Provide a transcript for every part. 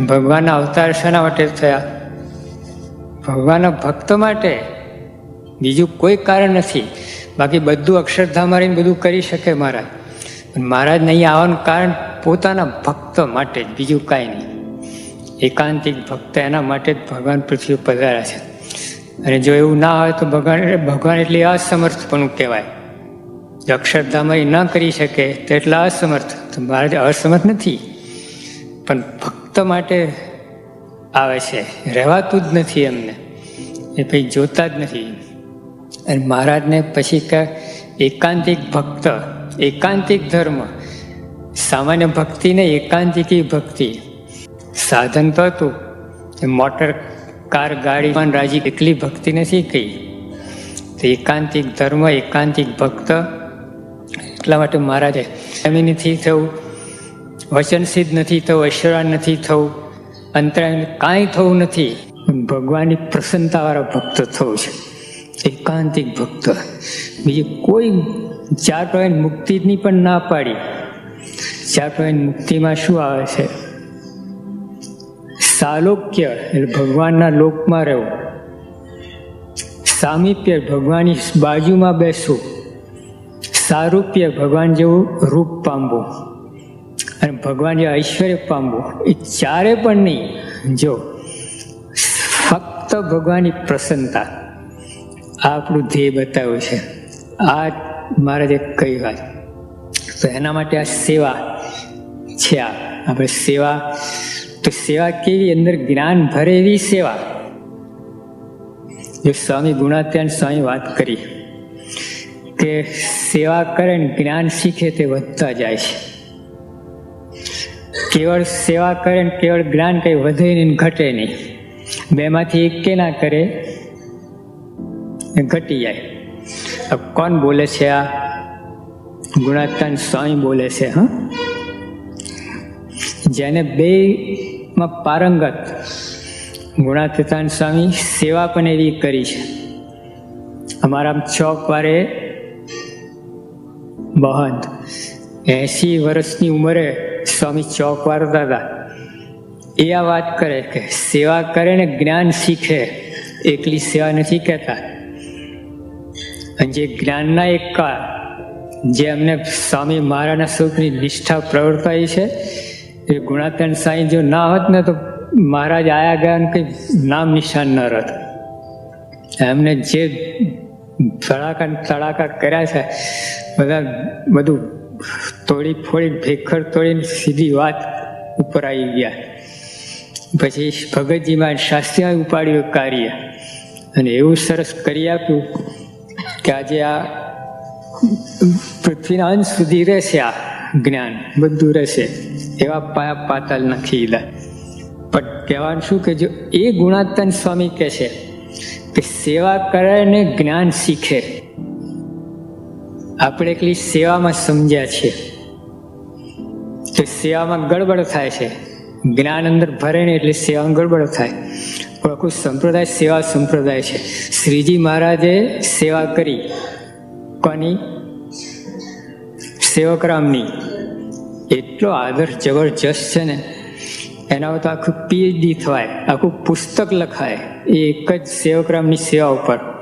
ભગવાનના અવતાર શેના માટે થયા? ભગવાનના ભક્ત માટે? બીજું કોઈ કારણ નથી. બાકી બધું અક્ષરધામ મારીને બધું કરી શકે મહારાજ. પણ મહારાજને અહીંયા આવવાનું કારણ પોતાના ભક્ત માટે જ, બીજું કાંઈ નહીં. એકાંતિક ભક્ત એના માટે જ ભગવાન પૃથ્વી પધાર્યા છે. અને જો એવું ના હોય તો ભગવાન ભગવાન એટલી અસમર્થપણું કહેવાય. જો અક્ષરધામય ન કરી શકે તો એટલા અસમર્થ. તો મહારાજ અસમર્થ નથી. પણ ભક્ત માટે આવે છે. રહેવાતું જ નથી એમને. એ ભાઈ જોતા જ નથી. અને મહારાજને પછી કે એકાંતિક ભક્ત, એકાંતિક ધર્મ, સામાન્ય ભક્તિ ને એકાંતિકી ભક્તિ. સાધન તો હતું. મોટર કાર, ગાડી પણ રાજી એટલી ભક્તિ નથી કહી તો એકાંતિક ધર્મ, એકાંતિક ભક્ત, એટલા માટે મહારાજે એમી નથી થવું વચન સિદ્ધ નથી થવું ઐશ્વર્ય નથી થવું અંતરાય કાંઈ થવું નથી. ભગવાનની પ્રસન્નતાવાળા ભક્ત થવું છે. એકાંતિક ભક્ત. બીજી કોઈ ચાર ટોયન મુક્તિની પણ ના પાડી. ચાર ટોયન મુક્તિમાં શું આવે છે? સાલોક્ય એટલે ભગવાનના લોકમાં રહેવું. સામીપ્ય ભગવાનની બાજુમાં બેસવું. સારૂપ્ય ભગવાન જેવું રૂપ પામવું. અને ભગવાન જે ઐશ્વર્ય પામવું, એ ચારે પણ નહીં, જો ફક્ત ભગવાનની પ્રસન્નતા આ આપણું ધ્યેય બતાવ્યું છે. આ મહારાજે કઈ વાત. તો એના માટે આ સેવા છે આ. આપણે સેવા, તો સેવા કેવી? અંદર જ્ઞાન ભરે એવી સેવા. જો સ્વામી ગુણાત્યાન સ્વામી વાત કરી, કે સેવા કરે ને જ્ઞાન શીખે તે વધતા જાય છે. કેવળ સેવા કરે ને કેવળ જ્ઞાન કંઈ વધે નહીં ઘટે નહીં. બેમાંથી એક કે ના કરે ઘટી જાય. કોણ બોલે છે આ? ગુણાતન સ્વામી બોલે છે, હા? જેને બે માં પારંગત ગુણાતીતાન સ્વામી સેવા પણ એવી કરી છે. અમારા ચોક વારે મહંત એસી વર્ષની ઉંમરે સ્વામી ચોક દાદા. એ આ વાત કરે કે સેવા કરે ને જ્ઞાન શીખે, એકલી સેવા નથી કહેતા. અને જે જ્ઞાનના એક કાળ, જે અમને સ્વામી મહારાજના સ્વરૂપની નિષ્ઠા પ્રવર્તાઈ છે, એ ગુણાતન સાંઈ જો ના હોત ને તો મહારાજ આયા ગયા કંઈ નામ નિશાન ન રહત એમને જે ધડાકા તડાકા કર્યા છે, બધા બધું તોડી ફોડી ભેખર તોડીને સીધી વાત ઉપર આવી ગયા. પછી ભગતજીમાં શાસ્ત્રીમાં ઉપાડ્યું કાર્ય. અને એવું સરસ કરી આપ્યું કે આજે આ પૃથ્વીના અંત સુધી રહેશે આ જ્ઞાન, બધું રહેશે. એવા પાયા પાતાલ નથી લીધા પણ કહેવાનું શું કે જો એ ગુણાતન સ્વામી કહે છે કે સેવા કરે ને જ્ઞાન શીખે. આપણે એકલી સેવામાં સમજ્યા છીએ. કે સેવામાં ગડબડ થાય છે. જ્ઞાન અંદર ભરે ને એટલે સેવામાં ગડબડ થાય. પણ આખું સંપ્રદાય સેવા સંપ્રદાય છે. શ્રીજી મહારાજે સેવા કરી. કોની? સેવકરામની. એટલો આદર જબરજસ્ત છે ને. એના તો આખું પીએચડી થવાય. આખું પુસ્તક લખાય. એ એક જ સેવકરામની સેવા ઉપર.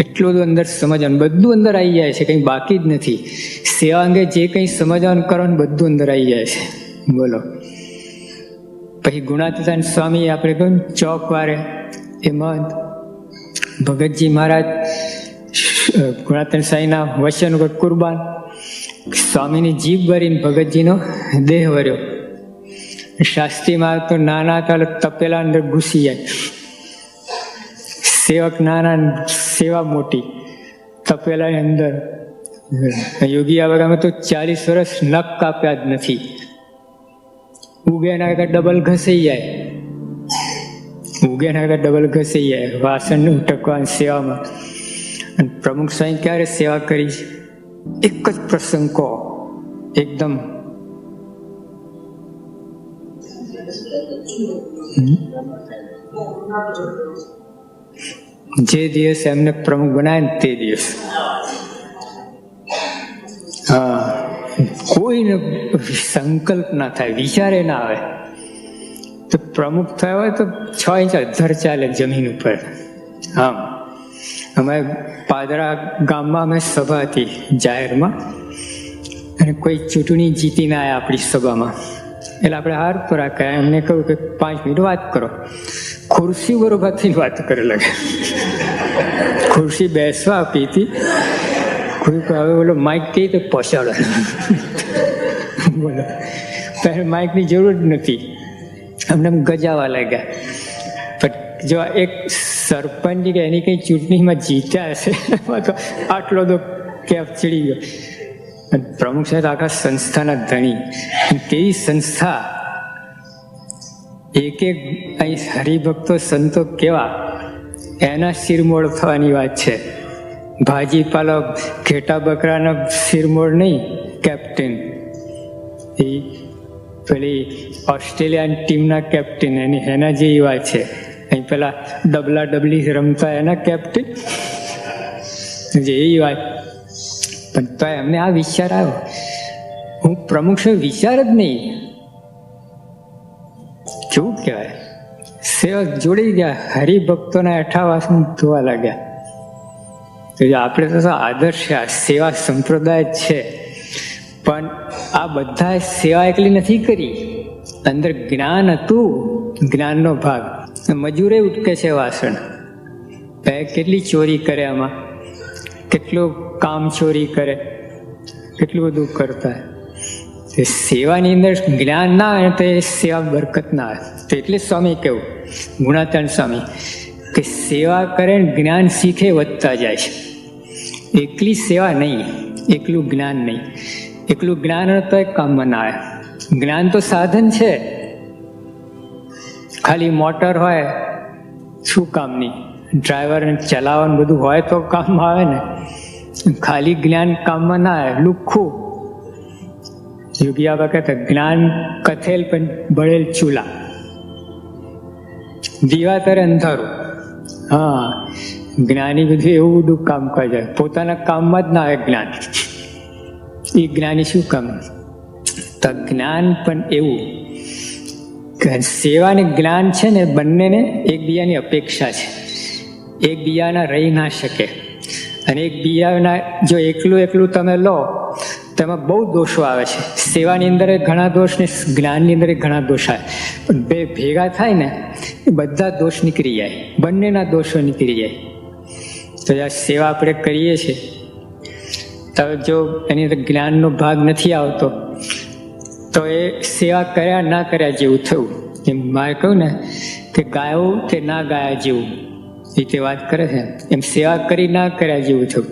એટલું બધું અંદર સમજવાનું. બધું અંદર આવી જાય છે, કંઈ બાકી જ નથી. સેવા અંગે જે કંઈ સમજવાનું કરવાનું બધું અંદર આવી જાય છે. બોલો. પછી ગુણાતીતાન સ્વામી આપણે કહ્યું ને, ચોક વારે, એ મત ભગતજી મહારાજ ગુણાતન સાંઈના વચન ઉપર કુરબાન, સ્વામીની જીભ ભરીને ભગતજીનો દેહ વર્યો શાસ્ત્રીમાં તો નાના હતા તપેલા અંદર ઘૂસી જાય. સેવક નાના સેવા મોટી, તપેલાની અંદર. યોગી આવાગામાં તો ચાલીસ વર્ષ નખ કાપ્યા જ નથી. ઉગે ના કરતા ડબલ ઘસાઈ જાય. ઉગે ના કરતા ડબલ ઘસાઈ જાય. વાસણ ઉટકવાની સેવામાં. અને પ્રમુખ સ્વામી ક્યારે સેવા કરી એક જ પ્રસંગ કહો. એકદમ. જે દિવસે એમને પ્રમુખ બનાવે ને તે દિવસ. હા, કોઈને સંકલ્પ ના થાય, વિચારે ના આવે. તો પ્રમુખ થયો હોય તો છ ઇંચ અધર ચાલે જમીન ઉપર. આમ અમારે પાદરા ગામમાં અમે સભા હતી જાહેરમાં. અને કોઈ ચૂંટણી જીતીને આવ્યા આપણી સભામાં. એટલે આપણે હાર પર કર્યા એમને કહ્યું કે પાંચ મિનિટ વાત કરો. ખુરશી બરોબરથી વાત કરે લાગે. ખુરશી બેસવા આપી હતી. કોઈ હવે બોલો, માઇક કઈ તો પહોંચાડો. બોલો ત્યારે માઇકની જરૂર જ નથી. અમને ગજાવા લાગ્યા. પણ જો એક સરપંચ કે એની કંઈ ચૂંટણીમાં જીત્યા હશે તો આટલો તો કેપ ચડી ગયો. પ્રમુખ સાહેબ આખા સંસ્થાના ધણી. તેવી સંસ્થા એક એક અહીં હરિભક્તો સંતો કેવા? એના શિરમોળ થવાની વાત છે. ભાજીપાલો ઘેટા બકરાના શિરમોળ નહીં કેપ્ટન એ પેલી ઓસ્ટ્રેલિયન ટીમના કેપ્ટન એની એના જેવી વાત છે. અહીં પેલા ડબલા ડબલી રમતા એના કેપ્ટન જે એ વાત. પણ તો એમને આ વિચાર આવ્યો. હું પ્રમુખ વિચાર જ નહીં. કેવું કહેવાય? સેવક જોડી ગયા, હરિભક્તોના એઠા વાસણ ધોવા લાગ્યા. તો આપણે તો આદર્શ છે, આ સેવા સંપ્રદાય છે, પણ આ બધા સેવા એકલી નથી કરી. અંદર જ્ઞાન હતું, જ્ઞાનનો ભાગ. મજૂરે ઉટકે છે વાસણ. કેટલી ચોરી કરે આમાં? કેટલું કામ ચોરી કરે? કેટલું બધું કરતા? સેવાની અંદર જ્ઞાન ના આવે તો સેવા બરકત ના આવે તો એટલે સ્વામી કેવું ગુણાતન સ્વામી, કે સેવા કરે જ્ઞાન શીખે વધતા જાય છે. એકલી સેવા નહીં, એકલું જ્ઞાન નહીં. એકલું જ્ઞાન તો એક કામમાં ના આવે. જ્ઞાન તો સાધન છે. ખાલી મોટર હોય, શું કામની ડ્રાઈવર ચલાવવાનું બધું હોય તો કામમાં આવે ને. ખાલી જ્ઞાન કામમાં ના આવે લુખ્ખું યોગી આબા કહેતા જ્ઞાન કથેલ પણ બળેલ ચૂલા. દીવા તરે અંધારું. હા, જ્ઞાની બધું એવું બધું કામ કરે પોતાના કામમાં જ ના આવે જ્ઞાન. એ જ્ઞાની શું કામ? તો જ્ઞાન પણ એવું સેવા ને જ્ઞાન છે ને બંનેને એકબીજાની અપેક્ષા છે. એકબીજાના રહી ના શકે. અને એકબીજાના જો એકલું એકલું તમે લો તેમાં બહુ દોષો આવે છે. સેવાની અંદર ઘણા દોષ ને જ્ઞાનની અંદર ઘણા દોષ આવે. પણ બે ભેગા થાય ને, એ બધા દોષ નીકળી જાય. બંનેના દોષો નીકળી જાય. તો આ સેવા આપણે કરીએ છીએ. તો જો એની અંદર જ્ઞાનનો ભાગ નથી આવતો, તો એ સેવા કર્યા ના કર્યા જેવું થયું. એમ મારે કહું ને, કે ગાયું કે ના ગાયા જેવું. એ તે વાત કરે છે. એમ સેવા કરી ના કર્યા જેવું થયું.